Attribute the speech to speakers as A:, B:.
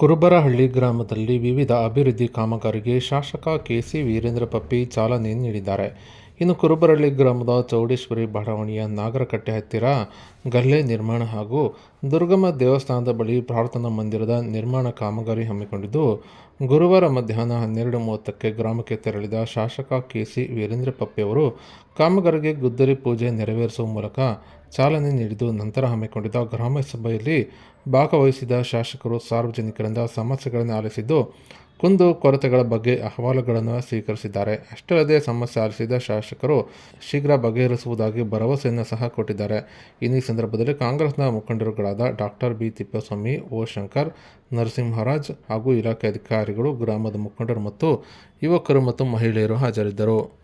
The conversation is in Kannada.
A: ಕುರುಬರಹಳ್ಳಿ ಗ್ರಾಮದಲ್ಲಿ ವಿವಿಧ ಅಭಿವೃದ್ಧಿ ಕಾಮಗಾರಿಗೆ ಶಾಸಕ ಕೆಸಿ ವೀರೇಂದ್ರ ಪಪ್ಪಿ ಚಾಲನೆ ನೀಡಿದ್ದಾರೆ. ಇನ್ನು ಕುರುಬರಹಳ್ಳಿ ಗ್ರಾಮದ ಚೌಡೇಶ್ವರಿ ಬಡಾವಣೆಯ ನಾಗರಕಟ್ಟೆ ಹತ್ತಿರ ಗಲ್ಲೆ ನಿರ್ಮಾಣ ಹಾಗೂ ದುರ್ಗಮ್ಮ ದೇವಸ್ಥಾನದ ಬಳಿ ಪ್ರಾರ್ಥನಾ ಮಂದಿರದ ನಿರ್ಮಾಣ ಕಾಮಗಾರಿ ಹಮ್ಮಿಕೊಂಡಿದ್ದು, ಗುರುವಾರ ಮಧ್ಯಾಹ್ನ ಹನ್ನೆರಡು ಮೂವತ್ತಕ್ಕೆ ಗ್ರಾಮಕ್ಕೆ ತೆರಳಿದ ಶಾಸಕ ಕೆಸಿ ವೀರೇಂದ್ರ ಪಪ್ಪೆಯವರು ಕಾಮಗಾರಿಗೆ ಗುದ್ದಲಿ ಪೂಜೆ ನೆರವೇರಿಸುವ ಮೂಲಕ ಚಾಲನೆ ನೀಡಿದ್ದು, ನಂತರ ಹಮ್ಮಿಕೊಂಡಿದ್ದ ಗ್ರಾಮ ಸಭೆಯಲ್ಲಿ ಭಾಗವಹಿಸಿದ ಶಾಸಕರು ಸಾರ್ವಜನಿಕರಿಂದ ಸಮಸ್ಯೆಗಳನ್ನು ಆಲಿಸಿದ್ದು, ಕುಂದು ಕೊರತೆಗಳ ಬಗ್ಗೆ ಅಹವಾಲುಗಳನ್ನು ಸ್ವೀಕರಿಸಿದ್ದಾರೆ. ಅಷ್ಟರದೆ ಸಮಸ್ಯೆ ಆಲಿಸಿದ ಶಾಸಕರು ಶೀಘ್ರ ಬಗೆಹರಿಸುವುದಾಗಿ ಭರವಸೆಯನ್ನು ಸಹ ಕೊಟ್ಟಿದ್ದಾರೆ. ಇನ್ನು ಸಂದರ್ಭದಲ್ಲಿ ಕಾಂಗ್ರೆಸ್ನ doctor B Thippaswamy, O Shankar, Narasimharaj ಹಾಗೂ ಇಲಾಖೆ ಅಧಿಕಾರಿಗಳು, ಗ್ರಾಮದ ಮುಖಂಡರು ಮತ್ತು ಯುವಕರು ಮತ್ತು ಮಹಿಳೆಯರು ಹಾಜರಿದ್ದರು.